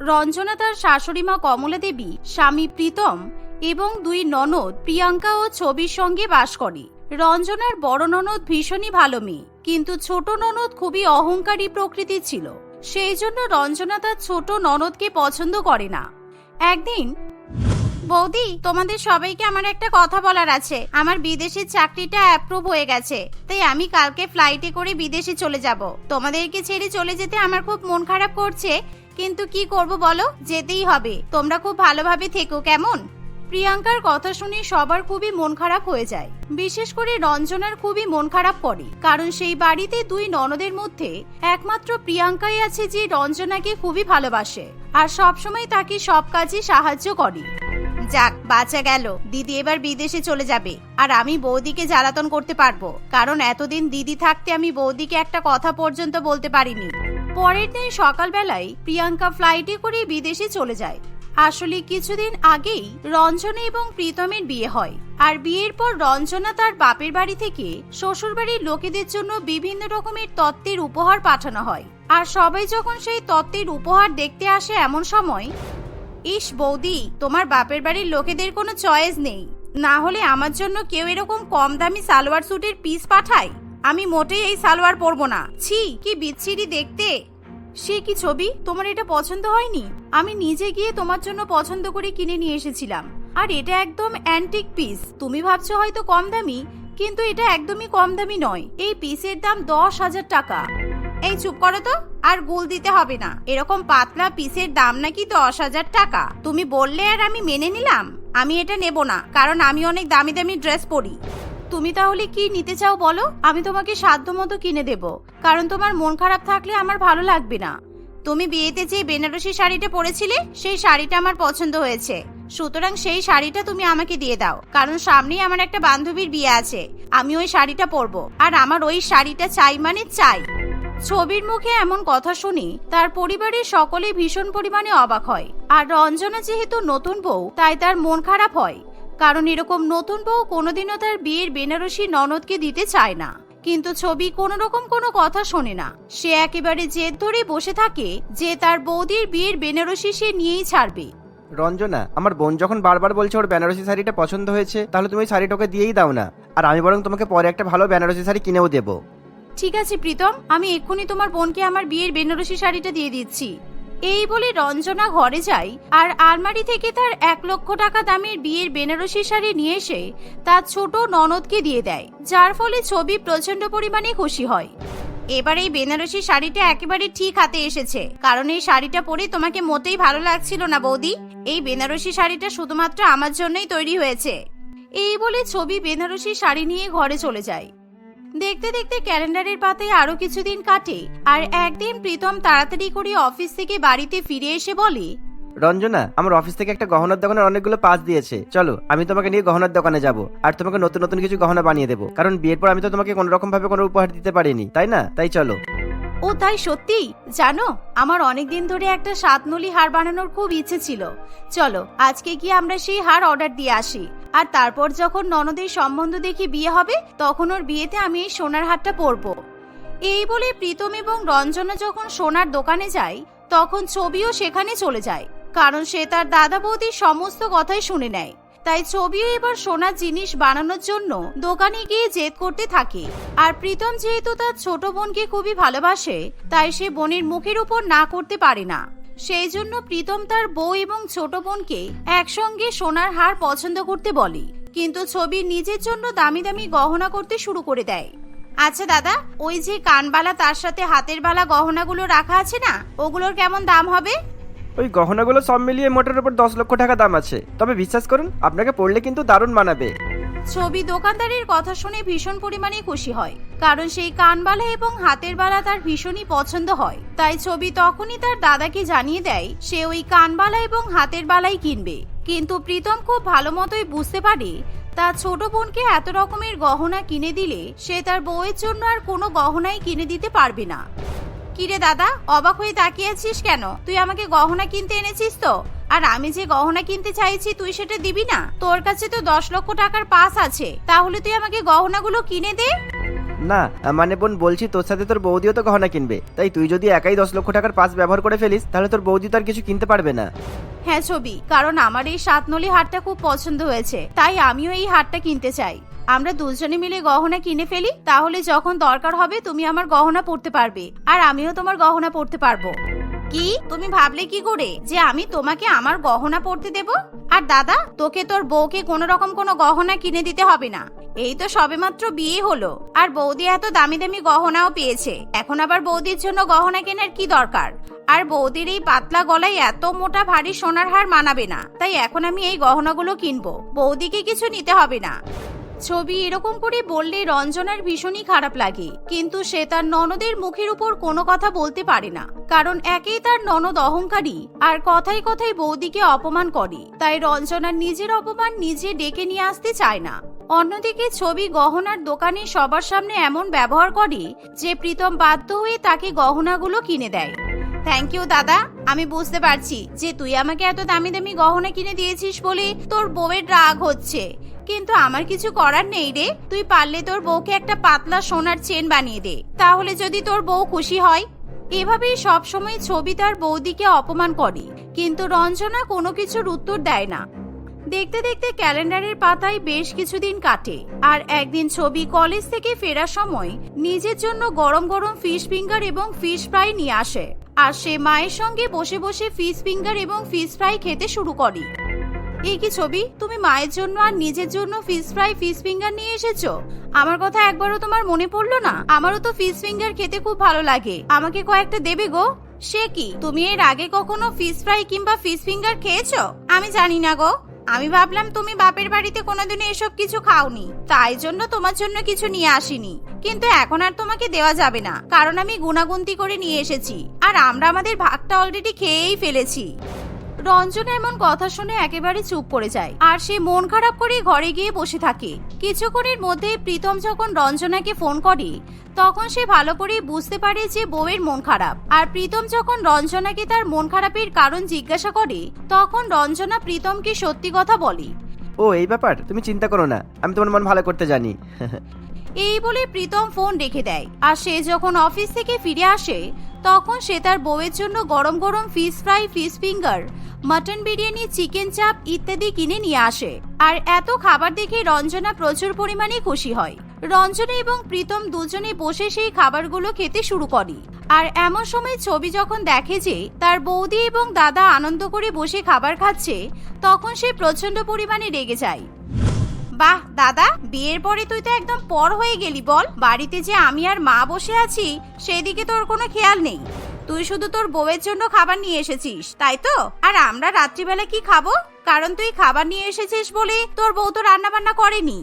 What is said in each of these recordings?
রঞ্জনা তার শাশুড়িমা কমলা দেবী, স্বামী প্রীতম এবং দুই ননদ প্রিয়াঙ্কা ও ছবির সঙ্গে বাস করে। রঞ্জনার বড় ননদ ভীষণই ভালো মেয়ে, কিন্তু ছোট ননদ খুবই অহংকারী প্রকৃতি ছিল। সেই জন্য রঞ্জনা তার ছোট ননদকে পছন্দ করে না। একদিন, বৌদি, তোমাদের সবাইকে আমার একটা কথা বলার আছে। আমার বিদেশের চাকরিটা অ্যাপ্রুভ হয়ে গেছে, তাই আমি কালকে ফ্লাইটে করে বিদেশে চলে যাব। তোমাদেরকে ছেড়ে চলে যেতে আমার খুব মন খারাপ করছে। কিন্তু কি করব বলো? যেতেই হবে। তোমরা খুব ভালোভাবে থেকো, কেমন? প্রিয়াঙ্কার কথা শুনে সবার খুবই মন খারাপ হয়ে যায়। বিশেষ করে রঞ্জনার খুবই মন খারাপ করে, কারণ সেই বাড়িতে দুই ননদের মধ্যে একমাত্র প্রিয়াঙ্কাই আছে যে রঞ্জনাকে খুবই ভালোবাসে, আর সবসময় তাকে সব কাজে সাহায্য করে। যাক, বাঁচা গেল। দিদি এবার বিদেশে চলে যাবে, আর আমি বৌদিকে জ্বালাতন করতে পারব, কারণ এতদিন দিদি থাকতে আমি বৌদিকে একটা কথা পর্যন্ত বলতে পারিনি। পরের দিন সকালবেলায় প্রিয়াঙ্কা ফ্লাইটে করে বিদেশে চলে যায়। আসলে কিছুদিন আগেই রঞ্জনা এবং প্রীতমের বিয়ে হয়। আর বিয়ের পর রঞ্জনা তার বাপের বাড়ি থেকে শ্বশুরবাড়ির লোকেদের জন্য বিভিন্ন রকমের তত্ত্বের উপহার পাঠানো হয়। আর সবাই যখন সেই তত্ত্বের উপহার দেখতে আসে এমন সময়, ইস বৌদি, তোমার বাপের বাড়ির লোকেদের কোনো চয়েস নেই। না হলে আমার জন্য কেউ এরকম কম দামি সালোয়ার স্যুটের পিস পাঠায়? আমি মোটেই এই সালোয়ার পরবো না। ছি, কি বিচ্ছিরি দেখতে। সে কি ছবি? তোমার এটা পছন্দ হয়নি? আমি নিজে গিয়ে তোমার জন্য পছন্দ করে কিনে নিয়ে এসেছিলাম। আর এটা একদম অ্যান্টিক পিস তুমি ভাবছ হয়তো কম দামি, কিন্তু এটা একদমই কম দামি নয়। এই পিসের দাম দশ হাজার টাকা। এই চুপ করো তো, আর গুল দিতে হবে না। এরকম পাতলা পিসের দাম নাকি দশ হাজার টাকা। তুমি বললে আর আমি মেনে নিলাম। আমি এটা নেব না, কারণ আমি অনেক দামি দামি ড্রেস পরি। তুমি তাহলে কি নিতে চাও বলো? আমি তোমাকে সাধ্য মতো কিনে দেব। কারণ তোমার মন খারাপ থাকলে আমার ভালো লাগবে না। তুমি বিয়েতে যে বেনারসি শাড়িটা পরেছিলে, সেই শাড়িটা আমার পছন্দ হয়েছে। সুতরাং সেই শাড়িটা তুমি আমাকে দিয়ে দাও। কারণ সামনেই আমার একটা বান্ধবীর বিয়ে আছে। আমি ওই শাড়িটা পরবো। আর আমার ওই শাড়িটা চাই মানে চাই। ছবির মুখে এমন কথা শুনি, তার পরিবারের সকলে ভীষণ পরিমাণে অবাক হয়। আর রঞ্জনা যেহেতু নতুন বউ, তাই তার মন খারাপ হয়। কারণ এরকম নতুন বউ কোনোদিনও তার বিয়ের বেনারসি ননদকে দিতে চায় না। কিন্তু ছবি কোনো রকম কোনো কথা শোনে না। সে একেবারে জেদ ধরে বসে থাকে যে তার বৌদির বিয়ের বেনারসি সে নিয়েই ছাড়বে। রঞ্জনা আমার বোন যখন বারবার বলছে ওর বেনারসি শাড়িটা পছন্দ হয়েছে তাহলে তুমি ওই শাড়িটা ওকে দিয়েই দাও না। আর আমি বরং তোমাকে পরে একটা ভালো বেনারসি শাড়ি কিনেও দেবো। ঠিক আছে প্রীতম। আমি এক্ষুনি তোমার বোনকে আমার বিয়ের বেনারসি শাড়িটা দিয়ে দিচ্ছি। এই বলে রঞ্জনা ঘরে যায়, আর আলমারি থেকে তার এক লক্ষ টাকা দামের বিয়ের বেনারসি শাড়ি নিয়ে এসে তার ছোট ননদকে দিয়ে দেয়, যার ফলে ছবি প্রচণ্ড পরিমাণে খুশি হয়। এবার এই বেনারসি শাড়িটা একেবারে ঠিক হাতে এসেছে, কারণ এই শাড়িটা পরে তোমাকে মোটেই ভালো লাগছিল না বৌদি। এই বেনারসি শাড়িটা শুধুমাত্র আমার জন্যই তৈরি হয়েছে। এই বলে ছবি বেনারসি শাড়ি নিয়ে ঘরে চলে যায়। দেখতে দেখতে ক্যালেন্ডারের পাতায় আরও কিছুদিন কাটে, আর একদিন প্রীতম তাড়াতাড়ি করে অফিস থেকে বাড়িতে ফিরে এসে বলে, রঞ্জনা, আমার অফিস থেকে একটা গহনার দোকানে অনেকগুলো পাস দিয়েছে। চলো, আমি তোমাকে নিয়ে গহনার দোকানে যাব, আর তোমাকে নতুন নতুন কিছু গহনা বানিয়ে দেবো। কারণ বিয়ের পর আমি তো তোমাকে কোনো রকম ভাবে কোনো উপহার দিতে পারিনি, তাই না? তাই চলো। ও তাই সত্যি জানো, আমার অনেক দিন ধরে একটা সাতনলি হার বানানোর খুব ইচ্ছে ছিল। চলো, আজকে গিয়ে আমরা সেই হার অর্ডার দিয়ে আসি। আর তারপর যখন ননদের সম্বন্ধ দেখি বিয়ে হবে, তখন ওর বিয়েতে আমি এই সোনার হারটা পরবো। এই বলে প্রীতম এবং রঞ্জনা যখন সোনার দোকানে যায়, তখন ছবিও সেখানে চলে যায়। কারণ সে তার দাদা বৌদির সমস্ত কথাই শুনে নেয়। তাই ছবিও এবার সোনার জিনিস বানানোর জন্য দোকানে গিয়ে জেদ করতে থাকে। আর প্রীতম যেহেতু তার ছোট বোনকে খুবই ভালোবাসে, তাই সে বোনের মুখের উপর না করতে পারে না। সেই জন্য প্রীতম তার বউ এবং ছোট বোনকে একসঙ্গে সোনার হার পছন্দ করতে বলে। কিন্তু ছবি নিজের জন্য দামি দামি গহনা করতে শুরু করে দেয়। আচ্ছা দাদা, ওই যে কানবালা তার সাথে হাতের বালা গহনাগুলো রাখা আছে না, ওগুলোর কেমন দাম হবে? ওই গহনাগুলো সব মিলিয়ে মোটের উপর দশ লক্ষ টাকা দাম আছে। তবে বিশ্বাস করুন, আপনাকে পড়লে কিন্তু দারুণ মানাবে। ছবি দোকানদারের কথা শুনে ভীষণ পরিমাণে খুশি হয়। কারণ সেই কানবালা এবং হাতের বালা তার ভীষণই পছন্দ হয়। তাই ছবি তখনই তার দাদাকে জানিয়ে দেয়, সে ওই কানবালা এবং হাতের বালাই কিনবে। কিন্তু প্রীতম খুব ভালো মতোই বুঝতে পারে, তার ছোট বোনকে এত রকমের গহনা কিনে দিলে সে তার বউয়ের জন্য আর কোনো গহনাই কিনে দিতে পারবে না। কিরে দাদা অবাক হয়ে তাকিয়ে আছিস কেন? তুই আমাকে গহনা কিনতে এনেছিস তো? আর আমি যে গহনা কিনতে চাইছি তুই সেটা দিবি না? তোর কাছে তো দশ লক্ষ টাকার পাস আছে। তাহলে তুই আমাকে গহনাগুলো কিনে দে। না মানে বোন বলছি তোর সাথে তোর বৌদিও তো গহনা কিনবে। তাই তুই যদি একাই দশ লক্ষ টাকার পাস ব্যবহার করে ফেলিস তাহলে তোর বৌদি তো আর কিছু কিনতে পারবে না। হ্যাঁ ছবি। কারণ আমার এই সাতনলি হারটা খুব পছন্দ হয়েছে। তাই আমিও এই হারটা কিনতে চাই। আমরা দুজনে মিলে গহনা কিনে ফেলি, তাহলে যখন দরকার হবে তুমি আমার গহনা পড়তে পারবে, আর আমিও তোমার গহনা পড়তে পারব। কি? তুমি ভাবলে কি করে যে আমি তোমাকে আমার গহনা পড়তে দেব? আর দাদা, তোকে তোর বউকে কোনো রকম কোনো গহনা কিনে দিতে হবে না। এই তো সবেমাত্র বিয়ে হলো, আর বৌদি এত দামি দামি গহনাও পেয়েছে। এখন আবার বৌদির জন্য গহনা কেনার কি দরকার? আর বৌদির এই পাতলা গলায় এত মোটা ভারী সোনার হার মানাবে না, তাই এখন আমি এই গহনাগুলো কিনবো। বৌদিকে কিছু নিতে হবে না। ছবি এরকম করে বললে রঞ্জনার ভীষণই খারাপ লাগে। কিন্তু সে তার ননদের মুখের উপর কোনো কথা বলতে পারে না। কারণ একেই তার ননদ অহংকারী আর কথায় কথায় বৌদিকে অপমান করে। তাই রঞ্জনার নিজের অপমান নিজে ডেকে নিয়ে আসতে চায় না। অন্যদিকে ছবি গহনার দোকানে সবার সামনে এমন ব্যবহার করে যে প্রীতম বাধ্য হয়ে তাকে গহনাগুলো কিনে দেয়। থ্যাংক ইউ দাদা। আমি বুঝতে পারছি যে তুই আমাকে এত দামি দামি গহনা কিনে দিয়েছিস বলে তোর বউয়ের রাগ হচ্ছে। কিন্তু আমার কিছু করার নেই রে। তুই পারলে তোর বউকে একটা পাতলা সোনার চেন বানিয়ে দে। তাহলে যদি তোর বউ খুশি হয়, এভাবেই সবসময় ছবি তার বৌদিকে অপমান করে। কিন্তু রঞ্জনা কোনো কিছুর উত্তর দেয় না। দেখতে দেখতে ক্যালেন্ডারের পাতায় বেশ কিছুদিন কাটে। আর একদিন ছবি কলেজ থেকে ফেরার সময় নিজের জন্য গরম গরম ফিশ ফিঙ্গার এবং ফিশ ফ্রাই নিয়ে আসে। আর সে মায়ের সঙ্গে বসে বসে ফিশ ফিঙ্গার এবং ফিশ ফ্রাই খেতে শুরু করে। এই কি ছবি? তুমি মায়ের জন্য আর নিজের জন্য ফিশ ফ্রাই ফিশ ফিঙ্গার নিয়ে এসেছ? আমার কথা একবারও তোমার মনে পড়ল না? আমারও তো ফিশ ফিঙ্গার খেতে খুব ভালো লাগে। আমাকে কয়েকটা দেবে গো? সে কি? তুমি এর আগে কখনো ফিশ ফ্রাই কিংবা ফিশ ফিঙ্গার খেয়েছো? আমি জানি না গো। আমি ভাবলাম তুমি বাপের বাড়িতে কোনোদিনও এসব কিছু খাওনি। তাই জন্য তোমার জন্য কিছু নিয়ে আসিনি। কিন্তু এখন আর তোমাকে দেওয়া যাবে না। কারণ আমি গুনাগুন্তি করে নিয়ে এসেছি। আর আমরা আমাদের ভাগটা অলরেডি খেয়েই ফেলেছি। রঞ্জন এমন কথা শুনে একেবারে চুপ করে যায় আর সে মন খারাপ করে ঘরে গিয়ে বসে থাকে। কিছুক্ষণের মধ্যে প্রীতম যখন রঞ্জনাকে ফোন করে তখন সে ভালো করে বুঝতে পারে যে বউয়ের মন খারাপ। আর প্রীতম যখন রঞ্জনাকে তার মন খারাপের কারণ জিজ্ঞাসা করে তখন রঞ্জনা প্রীতমকে সত্যি কথা বলে। ও এই ব্যাপার? তুমি চিন্তা করো না আমি তোমার মন ভালো করতে জানি। এই বলে প্রীতম ফোন রেখে দেয় আর সে যখন অফিস থেকে ফিরে আসে তখন সে তার বউয়ের জন্য গরম গরম fish fry fish finger mutton biryani chicken chaap ইত্যাদি কিনে নিয়ে আসে। আর এত খাবার দেখে রঞ্জনা প্রচুর পরিমাণে খুশি হয়। রঞ্জনা এবং প্রীতম দুজনে বসে সেই খাবারগুলো খেতে শুরু করে। আর এমন সময় ছবি যখন দেখে যে তার বৌদি এবং দাদা আনন্দ করে বসে খাবার খাচ্ছে, তখন সে প্রচণ্ড পরিমাণে রেগে যায়। বাহ, দাদা, বিয়ের পরে তুই তো একদম পর হয়ে গেলি, বল। বাড়িতে যে আমি আর মা বসে আছি, সেদিকে তোর কোনো খেয়াল নেই। তুই শুধু তোর বউয়ের জন্য খাবার নিয়ে এসেছিস, তাই তো? আর আমরা রাত্রিবেলা কি খাব? কারণ তুই খাবার নিয়ে এসেছিস বলে তোর বউ তো রান্না বান্না করেনি।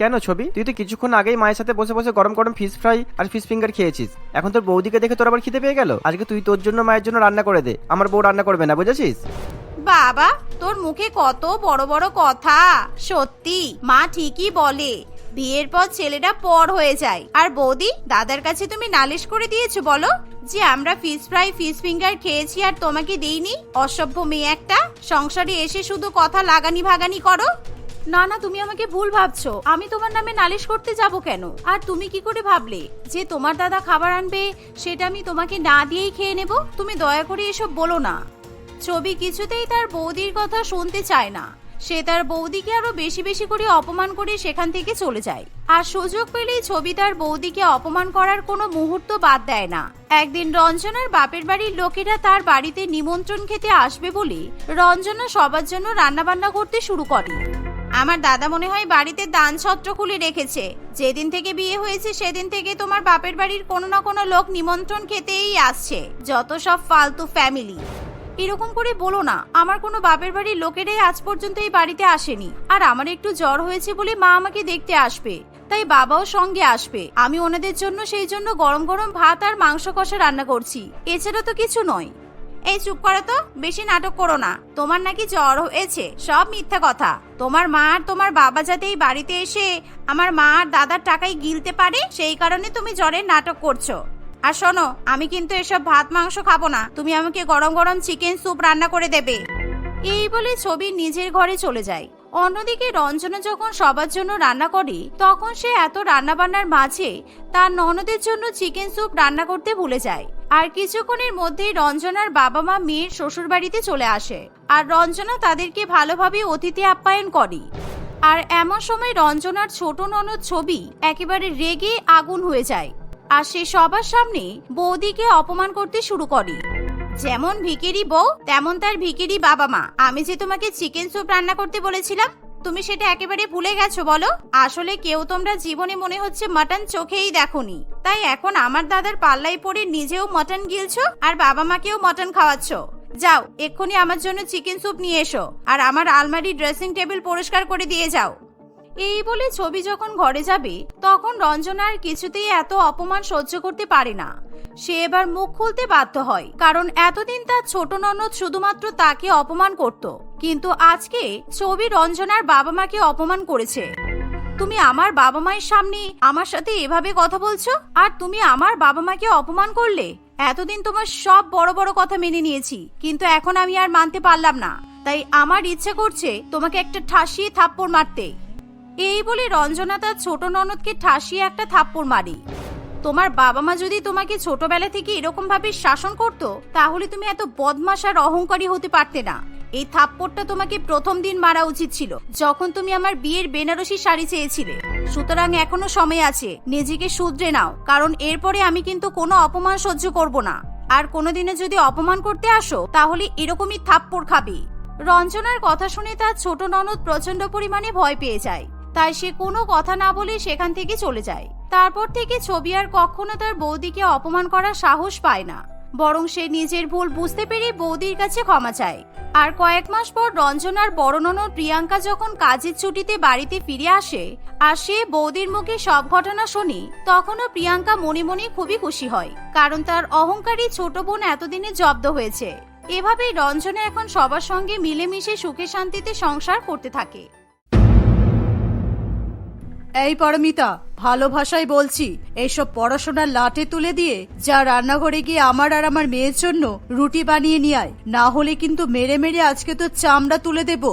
কেন ছবি? তুই তো কিছুক্ষণ আগেই মায়ের সাথে বসে বসে গরম গরম ফিশ ফ্রাই আর ফিশ ফিঙ্গার খেয়েছিস। এখন তোর বৌদিকে দেখে তোর আবার খিদে পেয়ে গেল? আজকে তুই তোর জন্য মায়ের জন্য রান্না করে দে। আমার বউ রান্না করবে না, বুঝেছিস? বাবা, তোর মুখে কত বড় বড় কথা। সত্যি, মা ঠিকই বলে। বিয়ের পর ছেলেটা পর হয়ে যায়। আর বৌদি, দাদার কাছে তুমি নালিশ করে দিয়েছ বলো যে আমরা ফিশ ফ্রাই ফিশ ফিঙ্গার খেয়েছি আর তোমাকে দেইনি। অসভ্য মেয়ে একটা, সংসারে এসে শুধু কথা লাগানি ভাগানি করো। না না, তুমি আমাকে ভুল ভাবছ। আমি তোমার নামে নালিশ করতে যাব কেন? আর তুমি কি করে ভাবলে যে তোমার দাদা খাবার আনবে, সেটা আমি তোমাকে না দিয়েই খেয়ে নেব? তুমি দয়া করে এসব বলো না। ছবি কিছুতেই তার বৌদির কথা শুনতে চায় না। সে তার বৌদিকে আরও বেশি বেশি করে অপমান করে সেখান থেকে চলে যায়। আর সুযোগ পেলেই ছবি তার বৌদিকে অপমান করার কোনো মুহূর্ত বাদ দেয় না। একদিন রঞ্জনার বাপের বাড়ির লোকেরা তার বাড়িতে নিমন্ত্রণ খেতে আসবে বলে রঞ্জনা সবার জন্য রান্নাবান্না করতে শুরু করে। আমার দাদা মনে হয় বাড়িতে দান ছত্র খুলে রেখেছে। যেদিন থেকে বিয়ে হয়েছে সেদিন থেকে তোমার বাপের বাড়ির কোনো না কোনো লোক নিমন্ত্রণ খেতেই আসছে। যত সব ফালতু ফ্যামিলি এরকম করে বলো না, আমার কোনো বাপের বাড়ির লোকেরাই আজ পর্যন্ত এই বাড়িতে আসেনি। আর আমার একটু জ্বর হয়েছে বলে মা আমাকে দেখতে আসবে, তাই বাবাও সঙ্গে আসবে। আমি ওনাদের জন্য সেই জন্য গরম গরম ভাত আর মাংস কষা রান্না করছি, এছাড়া তো কিছু নয়। এই চুপ করো তো, বেশি নাটক করো না। তোমার নাকি জ্বর হয়েছে, সব মিথ্যা কথা। তোমার মা আর তোমার বাবা যাতে এই বাড়িতে এসে আমার মা আর দাদার টাকায় গিলতে পারে, সেই কারণে তুমি জ্বরের নাটক করছ। আর শোনো, আমি কিন্তু এসব ভাত, মাংস খাব না। তুমি আমাকে গরম গরম চিকেন স্যুপ রান্না করে দেবে। এই বলে ছবি নিজের ঘরে চলে যায়। অন্যদিকে রঞ্জনা যখন সবার জন্য রান্না করে, তখন সে এত রান্নাবান্নার মাঝে তার ননদের জন্য চিকেন স্যুপ রান্না করতে ভুলে যায়। আর কিছুক্ষণের মধ্যেই রঞ্জনার বাবা মা মেয়ের শ্বশুর বাড়িতে চলে আসে। আর রঞ্জনা তাদেরকে ভালোভাবে অতিথি আপ্যায়ন করে। আর এমন সময় রঞ্জনার ছোট ননদ ছবি একেবারে রেগে আগুন হয়ে যায়। আর সে সবার সামনে বৌদিকে অপমান করতে শুরু করে। যেমন ভিকিরি বউ, তেমন তার ভিকিরি বাবা মা। আমি যে তোমাকে চিকেন স্যুপ রান্না করতে বলেছিলাম, তুমি সেটা একেবারে ভুলে গেছো বলো? আসলে কেউ তোমরা জীবনে মনে হচ্ছে মাটন চোখেই দেখোনি। তাই এখন আমার দাদার পাল্লাই পড়ে নিজেও মটন গিলছো আর বাবা মাকেও মটন খাওয়াচ্ছ। যাও, এক্ষুনি আমার জন্য চিকেন স্যুপ নিয়ে এসো আর আমার আলমারি ড্রেসিং টেবিল পরিষ্কার করে দিয়ে যাও। এই বলে ছবি যখন ঘরে যাবে, তখন রঞ্জনা আর কিছুতেই এত অপমান সহ্য করতে পারে না। সে এবার মুখ খুলতে বাধ্য হয়, কারণ এতদিন তার ছোট ননদ শুধুমাত্র তাকে অপমান করত। কিন্তু আজকে ছবি রঞ্জনার বাবা মাকে অপমান করেছে। তুমি আমার বাবা মায়ের সামনে আমার সাথে এভাবে কথা বলছো? আর তুমি আমার বাবা মাকে অপমান করলে? এতদিন তোমার সব বড় বড় কথা মেনে নিয়েছি, কিন্তু এখন আমি আর মানতে পারলাম না। তাই আমার ইচ্ছে করছে তোমাকে একটা ঠাসিয়ে থাপ্পড় মারতে। এই বলে রঞ্জনা তার ছোট ননদকে ঠাসিয়ে একটা থাপ্পড় মারি। তোমার বাবা মা যদি তোমাকে ছোটবেলা থেকে এরকম ভাবে শাসন করতো, তাহলে তুমি এত বদমাশ আর অহংকারী হতে পারতে না। এই থাপ্পড়টা তোমাকে প্রথম দিন মারা উচিত ছিল, যখন তুমি আমার বিয়ের বেনারসি শাড়ি চেয়েছিলে। সুতরাং এখনও সময় আছে, নিজেকে শুধরে নাও, কারণ এরপরে আমি কিন্তু কোনো অপমান সহ্য করব না। আর কোনোদিনে যদি অপমান করতে আসো, তাহলে এরকমই থাপ্পড় খাবে। রঞ্জনার কথা শুনে তার ছোট ননদ প্রচণ্ড পরিমাণে ভয় পেয়ে যায়। তাই সে কোনো কথা না বলে সেখান থেকে চলে যায়। তারপর থেকে ছবি আর কখনো তার বৌদিকে অপমান করার সাহস পায় না। বরং সে নিজের ভুল বুঝতে পেরে বৌদির কাছে ক্ষমা চায়। আর কয়েক মাস পর রঞ্জনার বড় প্রিয়াঙ্কা যখন কাজের ছুটিতে বাড়িতে ফিরে আসে আর সে বৌদির মুখে সব ঘটনা শুনি, তখনও প্রিয়াঙ্কা মনে মনে খুবই খুশি হয়, কারণ তার অহংকারী ছোট বোন এতদিনে জব্দ হয়েছে। এভাবেই রঞ্জনা এখন সবার সঙ্গে মিলেমিশে সুখে শান্তিতে সংসার করতে থাকে। এই পারমিতা, ভালো ভাষায় বলছি এইসব পড়াশোনার লাটে তুলে দিয়ে যা রান্নাঘরে গিয়ে আমার আর আমার মেয়ের জন্য রুটি বানিয়ে নিয়ে আয়। না হলে কিন্তু মেরে মেরে আজকে তো চামড়া তুলে দেব।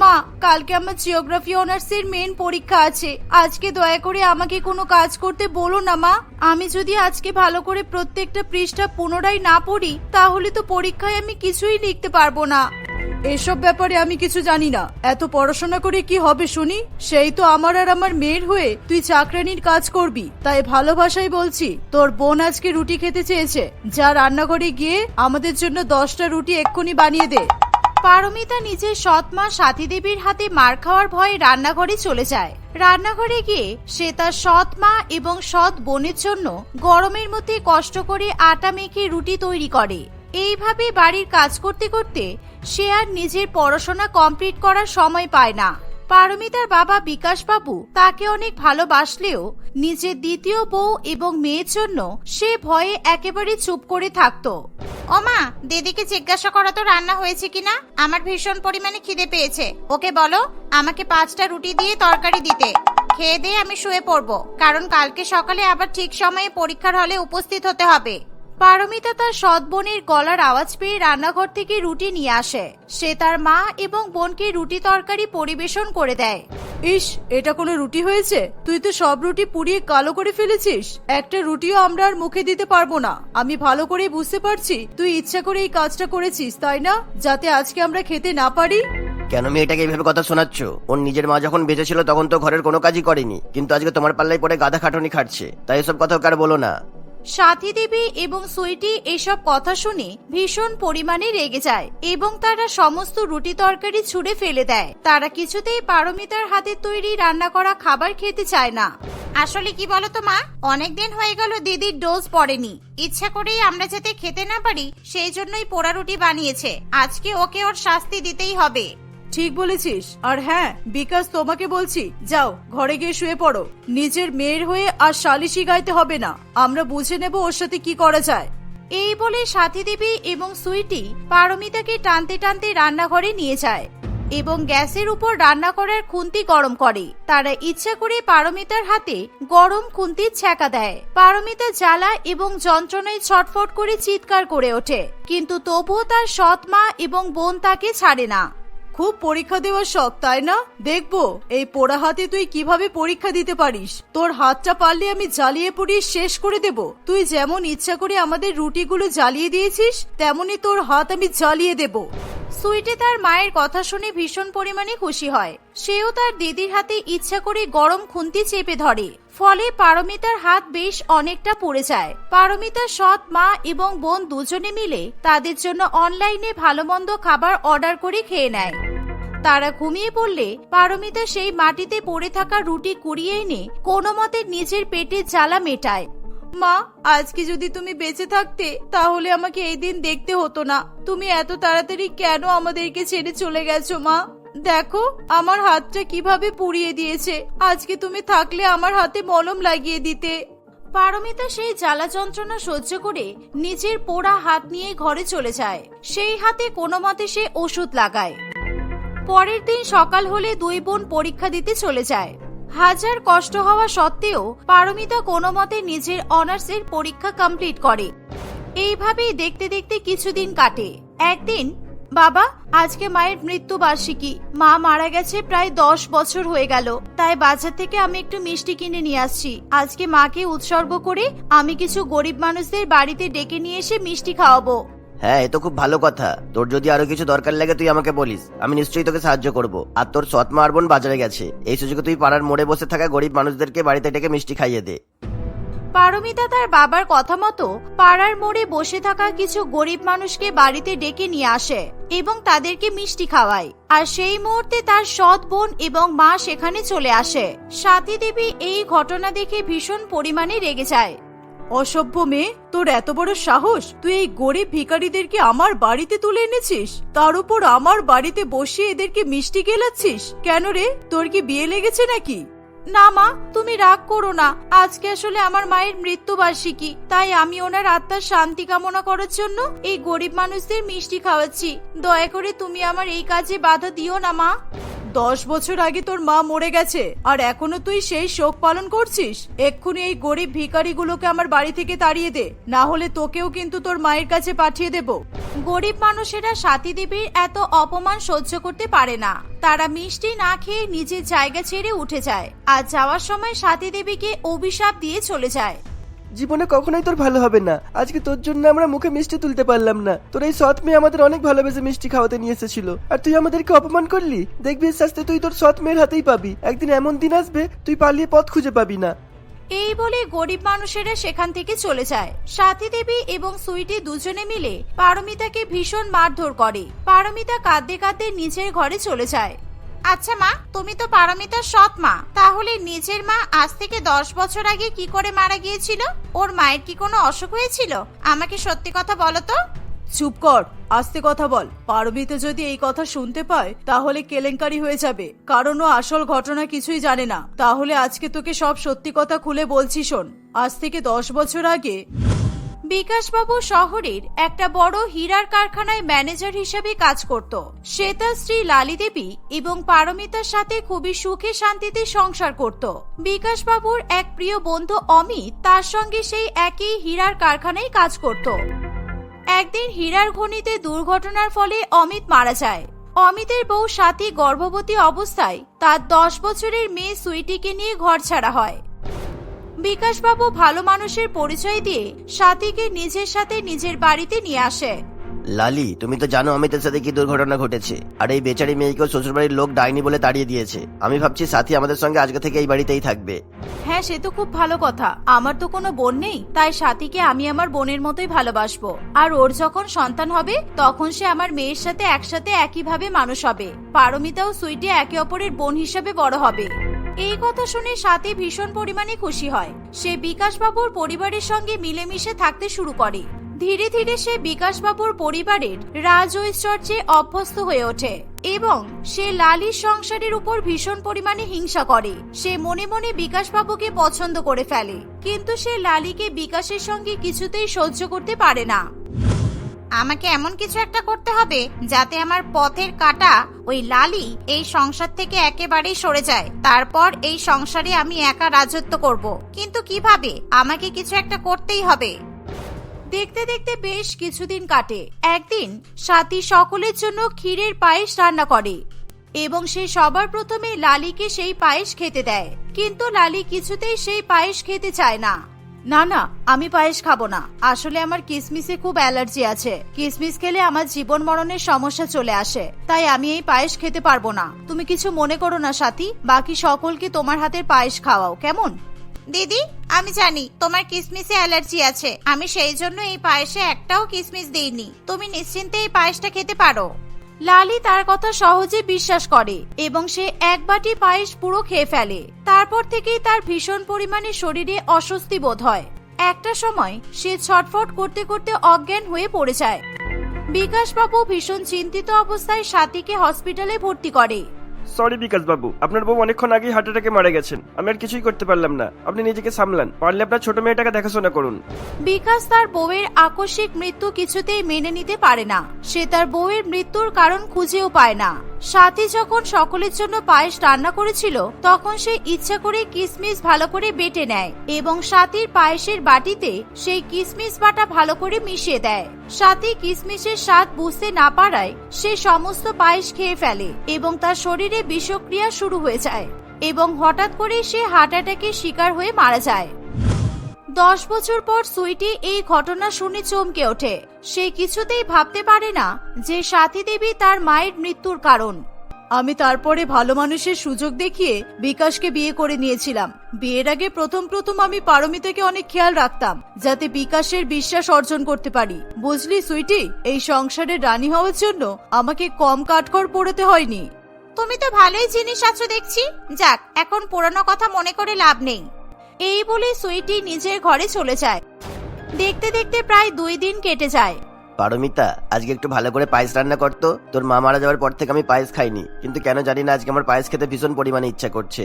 মা, কালকে আমার জিওগ্রাফি অনার্সের মেন পরীক্ষা আছে। আজকে দয়া করে আমাকে কোনো কাজ করতে বলো না, মা। আমি যদি আজকে ভালো করে প্রত্যেকটা পৃষ্ঠা পুনরায় না পড়ি, তাহলে তো পরীক্ষায় আমি কিছুই লিখতে পারব না। এসব ব্যাপারে আমি কিছু জানি না। এত পড়াশোনা করে কি হবে শুনি? সেই তো আমার আর আমার মেয়ের হয়ে তুই চাকরানির কাজ করবি। তাই ভালোবাসাই বলছি, তোর বোন আজকে রুটি খেতে চেয়েছে। যা রান্নাঘরে গিয়ে আমাদের জন্য দশটা রুটি এক্ষুনি বানিয়ে দে। পারমিতা নিজের সৎ মা সাথী দেবীর হাতে মার খাওয়ার ভয়ে রান্নাঘরে চলে যায়। রান্নাঘরে গিয়ে সে তার সৎ মা এবং সৎ বোনের জন্য গরমের মধ্যে কষ্ট করে আটা মেখে রুটি তৈরি করে। এইভাবে বাড়ির কাজ করতে করতে সে আর নিজের পড়াশোনা কমপ্লিট করার সময় পায় না। পারমিতার বাবা বিকাশ বাবু তাকে অনেক ভালোবাসলেও নিজের দ্বিতীয় বউ এবং মেয়ের জন্য সে ভয়ে একেবারে চুপ করে থাকতো। ওমা দিদিকে জিজ্ঞাসা করা তো রান্না হয়েছে কিনা? আমার ভীষণ পরিমাণে খিদে পেয়েছে। ওকে বলো, আমাকে পাঁচটা রুটি দিয়ে তরকারি দিতে। খেয়ে দিয়ে আমি শুয়ে পড়ব, কারণ কালকে সকালে আবার ঠিক সময়ে পরীক্ষার হলে উপস্থিত হতে হবে। পারমিতা তার সৎ বোনের গলার আওয়াজ পেয়ে রান্নাঘর থেকে রুটি নিয়ে আসে। সে তার মা এবং বোনকে রুটি তরকারি পরিবেশন করে দেয়। ইস এটা কোনো রুটি হয়েছে? তুই তো সব রুটি পুড়িয়ে কালো করে ফেলেছিস। একটা রুটিও আমরা আর মুখে দিতে পারব না। আমি ভালো করে বুঝতে পারছি তুই ইচ্ছা করে এই কাজটা করেছিস তাই না? যাতে আজকে আমরা খেতে না পারি। কেন মেয়েটাকে এইভাবে কথা শোনাচ্ছ? ওর নিজের মা যখন বেঁচে ছিল তখন তো ঘরের কোনো কাজই করেনি। কিন্তু আজকে তোমার পাল্লাই পরে গাধা খাটনি খাটছে। তাই এসব কথা ওকে আর বলো না। সাথী দেবী এবং সুইটি এসব কথা শুনে ভীষণ পরিমাণে রেগে যায় এবং তারা সমস্ত রুটি তরকারি ছুঁড়ে ফেলে দেয়। তারা কিছুতেই পারমিতার হাতে তৈরি রান্না করা খাবার খেতে চায় না। আসলে কি বলতো মা? অনেকদিন হয়ে গেল দিদির ডোজ পড়েনি। ইচ্ছা করেই আমরা যাতে খেতে না পারি, সেই জন্যই পোড়া রুটি বানিয়েছে। আজকে ওকে ওর শাস্তি দিতেই হবে। ঠিক বলেছিস। আর হ্যাঁ বিকাশ, তোমাকে বলছি, যাও, ঘরে গিয়ে শুয়ে পড়ো। নিজের মেয়ের হয়ে আর সালিশি গাইতে হবে না। আমরা বুঝে নেব ওর সাথে কি করা যায়। এই বলে সাথী দেবী এবং সুইটি পারমিতাকে টানতে টানতে রান্নাঘরে নিয়ে যায় এবং গ্যাসের উপর রান্না করার খুন্তি গরম করে। তারা ইচ্ছা করে পারমিতার হাতে গরম খুন্তির ছ্যাঁকা দেয়। পারমিতা জ্বালা এবং যন্ত্রণায় ছটফট করে চিৎকার করে ওঠে, কিন্তু তবুও তার সৎ মা এবং বোন তাকে ছাড়ে না। খুব পরীক্ষা দেওয়ার শখ, তাই না? দেখব, এই পোড়া হাতে তুই কীভাবে পরীক্ষা দিতে পারিস? তোর হাতটা পারলে আমি জ্বালিয়ে পুড়িয়ে শেষ করে দেব। তুই যেমন ইচ্ছা করে আমাদের রুটিগুলো জ্বালিয়ে দিয়েছিস তেমনি তোর হাত আমি জ্বালিয়ে দেব। সুইটি তার মায়ের কথা শুনে ভীষণ পরিমাণে খুশি হয়। সেও তার দিদির হাতে ইচ্ছা করে গরম খুন্তি চেপে ধরে। ফলে পারমিতার হাত বেশ অনেকটা পড়ে যায়। পারমিতার সৎ মা এবং বোন দুজনে মিলে তাদের জন্য অনলাইনে ভালো মন্দ খাবার অর্ডার করে খেয়ে নেয়। তারা ঘুমিয়ে পড়লে পারমিতা সেই মাটিতে পড়ে থাকা রুটি কুড়িয়ে এনে কোনো মতে নিজের পেটের জ্বালা মেটায়। মা, আজকে যদি তুমি বেঁচে থাকতে, তাহলে আমাকে এই দিন দেখতে হতো না। তুমি এত তাড়াতাড়ি কেন আমাদেরকে ছেড়ে চলে গেছো, মা? দেখো, আমার হাতটা কীভাবে পুড়িয়ে দিয়েছে। আজকে তুমি থাকলে আমার হাতে মলম লাগিয়ে দিতে। পারমিতা সেই জ্বালা যন্ত্রণা সহ্য করে নিজের পোড়া হাত নিয়ে ঘরে চলে যায়। সেই হাতে কোনো মতে সে ওষুধ লাগায়। পরের দিন সকাল হলে দুই বোন পরীক্ষা দিতে চলে যায়। হাজার কষ্ট হওয়া সত্ত্বেও পারমিতা কোনো মতে নিজের অনার্সের পরীক্ষা কমপ্লিট করে। এইভাবেই দেখতে দেখতে কিছুদিন কাটে। একদিন বাবা, আজকে মায়ের মৃত্যু বার্ষিকী মা মারা গেছে প্রায় দশ বছর হয়ে গেল। তাই বাজার থেকে আমি একটু মিষ্টি কিনে নিয়ে আসছি। আজকে মাকে উৎসর্গ করে আমি কিছু গরিব মানুষদের বাড়িতে ডেকে নিয়ে এসে মিষ্টি খাওয়াবো। হ্যাঁ এ তো খুব ভালো কথা। তোর যদি আরও কিছু দরকার লাগে, তুই আমাকে বলিস। আমি নিশ্চয়ই তোকে সাহায্য করব। আর তোর সৎ মা আর বোন বাজারে গেছে। এই সুযোগে তুই পাড়ার মোড়ে বসে থাকা গরিব মানুষদেরকে বাড়িতে ডেকে মিষ্টি খাইয়ে দে। পারমিতা তার বাবার কথা মতো পাড়ার মোড়ে বসে থাকা কিছু গরিব মানুষকে বাড়িতে ডেকে নিয়ে আসে এবং তাদেরকে মিষ্টি খাওয়ায়। আর সেই মুহূর্তে তার সৎ বোন এবং মা সেখানে চলে আসে। সাথী দেবী এই ঘটনা দেখে ভীষণ পরিমাণে রেগে যায়। অসভ্য মেয়ে, তোর এত বড় সাহস? তুই এই গরিব ভিখারিদেরকে আমার বাড়িতে তুলে এনেছিস? তার উপর আমার বাড়িতে বসিয়ে এদেরকে মিষ্টি গেলাচ্ছিস? কেন রে? তোর কি বিয়ে লেগেছে নাকি? না মা, তুমি রাগ করো না। আজকে আসলে আমার মায়ের মৃত্যু বার্ষিকী তাই আমি ওনার আত্মার শান্তি কামনা করার জন্য এই গরিব মানুষদের মিষ্টি খাওয়াচ্ছি। দয়া করে তুমি আমার এই কাজে বাধা দিও না, মা। দশ বছর আগে তোর মা মরে গেছে, আর এখনও তুই সেই শোক পালন করছিস? এক্ষুনি এই গরিব ভিখারিগুলোকে আমার বাড়ি থেকে তাড়িয়ে দে, না হলে তোকেও কিন্তু তোর মায়ের কাছে পাঠিয়ে দেব। গরিব মানুষেরা সাথী দেবীর এত অপমান সহ্য করতে পারে না। তারা মিষ্টি না খেয়ে নিজের জায়গা ছেড়ে উঠে যায়, আর যাওয়ার সময় সাথী দেবীকে অভিশাপ দিয়ে চলে যায়। জীবনে কখনোই তোর ভালো হবে না। আজকে তোর জন্য আমরা মুখে মিষ্টি তুলতে পারলাম না। তোর এই সৎ মেয়ে আমাদের অনেক ভালোবেসে মিষ্টি খাওয়াতে নিয়ে এসেছিল। আর তুই আমাদেরকে অপমান করলি? দেখবি শাস্তি তুই তোর সৎ মেয়ের হাতেই পাবি। একদিন এমন দিন আসবে, তুই পালিয়ে পথ খুঁজে পাবি না। এই বলে গরিব মানুষেরা সেখান থেকে চলে যায়। সাথী দেবী এবং সুইটি দুজনে মিলে পারমিতাকে ভীষণ মারধর করে। পারমিতা কাঁদতে কাঁদতে নিজের ঘরে চলে যায়। আচ্ছা মা, তুমি তো পারমিতার সৎ মা। তাহলে নিজের মা আজ থেকে দশ বছর আগে কি করে মারা গিয়েছিল? ওর মায়ের কি কোনো অসুখ হয়েছিল? আমাকে সত্যি কথা বলো তো। চুপ কর, আস্তে কথা বল। পারবিতে যদি এই কথা শুনতে পায়, তাহলে কেলেঙ্কারি হয়ে যাবে। কারণ ও আসল ঘটনা কিছুই জানে না। তাহলে আজকে তোকে সব সত্যি কথা খুলে বলছি শোন। আজ থেকে দশ বছর আগে বিকাশবাবু শহরের একটা বড় হীরার কারখানায় ম্যানেজার হিসেবে কাজ করত। সে তার স্ত্রী লালি দেবী এবং পারমিতার সাথে খুবই সুখে শান্তিতে সংসার করত। বিকাশবাবুর এক প্রিয় বন্ধু অমিত তার সঙ্গে সেই একই হীরার কারখানায় কাজ করত। একদিন হীরার খনিতে দুর্ঘটনার ফলে অমিত মারা যায়। অমিতের বউ সাথী গর্ভবতী অবস্থায় তার দশ বছরের মেয়ে সুইটিকে নিয়ে ঘর ছাড়া হয়। বিকাশবাবু ভালো মানুষের পরিচয় দিয়ে সাথীকে নিজের সাথে নিজের বাড়িতে নিয়ে আসে। লালি তুমি তো জানো অমিতের সাথে কি দুর্ঘটনা ঘটেছে। আর এই বেচারি মেয়েকেও শ্বশুরবাড়ির লোক ডাইনি বলে তাড়িয়ে দিয়েছে। আমি ভাবছি সাথী আমাদের সঙ্গে আজকে থেকে এই বাড়িতেই থাকবে। হ্যাঁ সে তো খুব ভালো কথা। আমার তো কোনো বোন নেই তাই সাথীকে আমি আমার বোনের মতোই ভালোবাসবো। আর ওর যখন সন্তান হবে তখন সে আমার মেয়ের সাথে একসাথে একইভাবে মানুষ হবে। পারমিতা ও সুইটি একে অপরের বোন হিসেবে বড় হবে। এই কথা শুনে সাথী ভীষণ পরিমাণে খুশি হয়। সে বিকাশবাবুর পরিবারের সঙ্গে মিলেমিশে থাকতে শুরু করে। ধীরে ধীরে সে বিকাশবাবুর পরিবারের রাজ ঐশ্বর্যে অভ্যস্ত হয়ে ওঠে এবং সে লালির সংসারের উপর ভীষণ পরিমাণে হিংসা করে। সে মনে মনে বিকাশবাবুকে পছন্দ করে ফেলে, কিন্তু সে লালিকে বিকাশের সঙ্গে কিছুতেই সহ্য করতে পারে না। আমাকে এমন কিছু একটা করতে হবে যাতে আমার পথের কাটা, ওই লালি, এই সংসার থেকে একেবারেই সরে যায়। তারপর এই সংসারে আমি একা রাজত্ব করব। কিন্তু কীভাবে? আমাকে কিছু একটা করতেই হবে। দেখতে দেখতে বেশ কিছুদিন কাটে। একদিন, সাথী সকলের জন্য ক্ষীরের পায়েস রান্না করে এবং সে সবার প্রথমে লালিকে সেই পায়েস খেতে দেয়। কিন্তু লালি কিছুতেই সেই পায়েস খেতে চায় না। না না, আমি পায়েস খাব না। আসলে আমার কিসমিসে খুব অ্যালার্জি আছে। কিসমিস খেলে আমার জীবন মরণের সমস্যা চলে আসে। তাই আমি এই পায়েস খেতে পারব না। তুমি কিছু মনে করো না, সাথী। বাকি সকলকে তোমার হাতের পায়েস খাওয়াও, কেমন? দিদি, আমি জানি তোমার কিসমিসে অ্যালার্জি আছে। আমি সেই জন্য এই পায়েসে একটাও কিসমিস দিইনি। তুমি নিশ্চিন্তে এই পায়েসটা খেতে পারো। লালি তার কথা সহজে বিশ্বাস করে এবং সে এক বাটি পায়েস পুরো খেয়ে ফেলে। তারপর থেকেই তার ভীষণ পরিমাণে শরীরে অস্বস্তি বোধ হয়। একটা সময় সে ছটফট করতে করতে অজ্ঞান হয়ে পড়ে যায়। বিকাশবাবু ভীষণ চিন্তিত অবস্থায় সাথীকে হসপিটালে ভর্তি করে। সরি বিকাশ বাবু। আপনার বউ অনেকক্ষণ আগেই হার্ট অ্যাটাকে মারা গেছেন। আমি আর কিছুই করতে পারলাম না। আপনি নিজেকে সামলান। পারলে আপনার ছোট মেয়েটাকে দেখাশোনা করুন। বিকাশ তার বউয়ের আকস্মিক মৃত্যু কিছুতেই মেনে নিতে পারে না। সে তার বউয়ের মৃত্যুর কারণ খুঁজেও পায় না। সাথী যখন সকলের জন্য পায়েস রান্না করেছিল, তখন সে ইচ্ছা করে কিসমিস ভালো করে বেটে নেয় এবং সাথীর পায়েসের বাটিতে সেই কিসমিস বাটা ভালো করে মিশিয়ে দেয়। সাথী কিসমিসের স্বাদ বুঝতে না পারায় সে সমস্ত পায়েস খেয়ে ফেলে এবং তার শরীরে বিষক্রিয়া শুরু হয়ে যায় এবং হঠাৎ করে সে হার্ট অ্যাটাকের শিকার হয়ে মারা যায়। দশ বছর পর সুইটি এই ঘটনা শুনে চমকে ওঠে। সে কিছুতেই ভাবতে পারে না যে সাথী দেবী তার মায়ের মৃত্যুর কারণ। আমি তারপরে ভালো মানুষের সুযোগ দেখিয়ে বিকাশকে বিয়ে করে নিয়েছিলাম। বিয়ের আগে প্রথম প্রথম আমি পারমিতাকে অনেক খেয়াল রাখতাম, যাতে বিকাশের বিশ্বাস অর্জন করতে পারি। বুঝলি সুইটি, এই সংসারের রানী হওয়ার জন্য আমাকে কম কাঠখড় পড়তে হয়নি। তুমি তো ভালোই জিনিস আছো দেখছি। যাক, এখন পুরানো কথা মনে করে লাভ নেই। এই বলে সুইটি নিজের ঘরে চলে যায়। দেখতে দেখতে প্রায় দুই দিন কেটে যায়। পারমিতা আজকে একটু ভালো করে পায়েস রান্না করতো তোর মা মারা যাওয়ার পর থেকে আমি পায়েস খাইনি। কিন্তু কেন জানি না আজকে আমার পায়েস খেতে ভীষণ পরিমাণে ইচ্ছা করছে।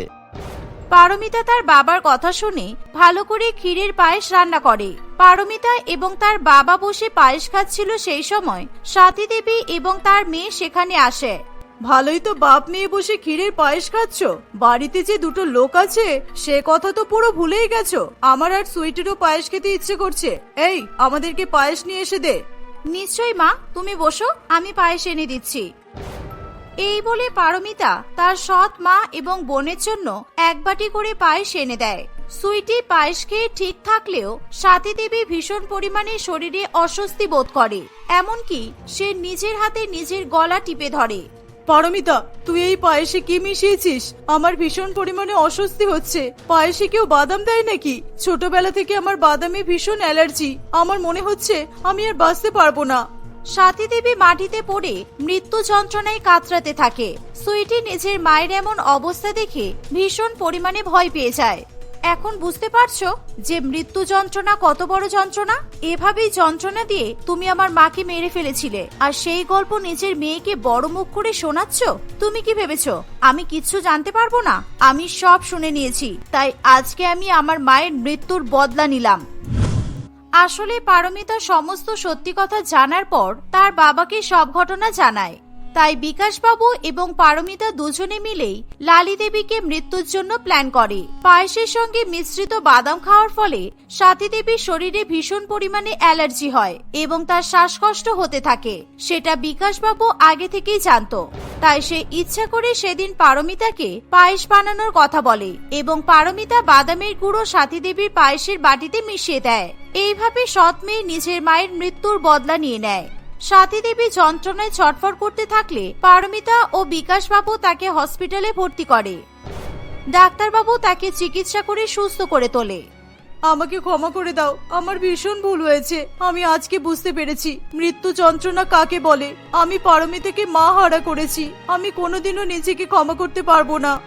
পারমিতা তার বাবার কথা শুনে ভালো করে ক্ষীরের পায়েস রান্না করে। পারমিতা এবং তার বাবা বসে পায়েস খাচ্ছিল সেই সময় সাথী দেবী এবং তার মেয়ে সেখানে আসে। ভালোই তো বাপ মেয়ে বসে ক্ষীরের পায়েস খাচ্ছ। বাড়িতে যে দুটো লোক আছে, সে কথা তো পুরো ভুলেই গেছো। আমার আর সুইটেরও পায়েস খেতে ইচ্ছে করছে। এই, আমাদেরকে পায়েস নিয়ে এসে দে। নিশ্চয়ই মা, তুমি বসো, আমি পায়েস এনে দিচ্ছি। এই বলে পারমিতা তার সৎ মা এবং বোনের জন্য এক বাটি করে পায়েস এনে দেয়। সুইটি পায়েস খেয়ে ঠিক থাকলেও সাথী দেবী ভীষণ পরিমাণে শরীরে অস্বস্তি বোধ করে। এমনকি সে নিজের হাতে নিজের গলা টিপে ধরে। পারমিতা, তুই এই পায়েসে কি মিশিয়েছিস? আমার ভীষণ পরিমাণে অস্বস্তি হচ্ছে। পায়েসে কেউ বাদাম দেয় নাকি? ছোটবেলা থেকে আমার বাদামে ভীষণ অ্যালার্জি। আমার মনে হচ্ছে আমি আর বাঁচতে পারব না। সাথী দেবী মাটিতে পড়ে মৃত্যু যন্ত্রণায় কাতরাতে থাকে। সুইটি নিজের মায়ের এমন অবস্থা দেখে ভীষণ পরিমাণে ভয় পেয়ে যায়। এখন বুঝতে পারছ যে মৃত্যু যন্ত্রণা কত বড় যন্ত্রণা? এভাবেই যন্ত্রণা দিয়ে তুমি আমার মাকে মেরে ফেলেছিলে। আর সেই গল্প নিজের মেয়েকে বড় মুখ করে শোনাচ্ছ? তুমি কি ভেবেছো? আমি কিচ্ছু জানতে পারব না? আমি সব শুনে নিয়েছি। তাই আজকে আমি আমার মায়ের মৃত্যুর বদলা নিলাম। আসলে পারমিতা সমস্ত সত্যি কথা জানার পর তার বাবাকে সব ঘটনা জানায়। তাই বিকাশবাবু এবং পারমিতা দুজনে মিলেই লালি দেবীকে মৃত্যুর জন্য প্ল্যান করে। পায়েসের সঙ্গে মিশ্রিত বাদাম খাওয়ার ফলে সাথী দেবীর শরীরে ভীষণ পরিমাণে অ্যালার্জি হয় এবং তার শ্বাসকষ্ট হতে থাকে। সেটা বিকাশবাবু আগে থেকেই জানত। তাই সে ইচ্ছা করে সেদিন পারমিতাকে পায়েস বানানোর কথা বলে এবং পারমিতা বাদামের গুঁড়ো সাথী দেবীর পায়েসের বাটিতে মিশিয়ে দেয়। এইভাবে সৎ মেয়ে নিজের মায়ের মৃত্যুর বদলা নিয়ে নেয়। সাথী দেবী যন্ত্রণায় ছটফট করতে থাকলে পারমিতা ও বিকাশবাবু তাকে হসপিটালে ভর্তি করে। ডাক্তারবাবু তাকে চিকিৎসা করে সুস্থ করে তোলে। আমাকে ক্ষমা করে দাও, আমার ভীষণ ভুল হয়েছে। আমি আজকে বুঝতে পেরেছি, মৃত্যু যন্ত্রণা কাকে বলে। আমি পারমিতাকে মা হারা করেছি। আমি কোনোদিনও নিজেকে ক্ষমা করতে পারব না।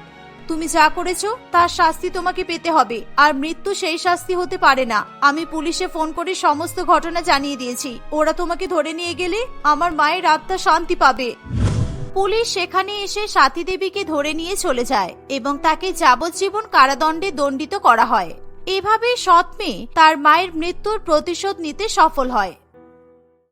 তুমি যা করেছ, তার শাস্তি তোমাকে পেতে হবে। আর মৃত্যু সেই শাস্তি হতে পারে না। আমি পুলিশে ফোন করে সমস্ত ঘটনা জানিয়ে দিয়েছি। ওরা তোমাকে ধরে নিয়ে গেলে আমার মায়ের আত্মা শান্তি পাবে। পুলিশ সেখানে এসে সাথী দেবীকে ধরে নিয়ে চলে যায় এবং তাকে যাবজ্জীবন কারাদণ্ডে দণ্ডিত করা হয়। এভাবে সৎ তার মায়ের মৃত্যুর প্রতিশোধ নিতে সফল হয়।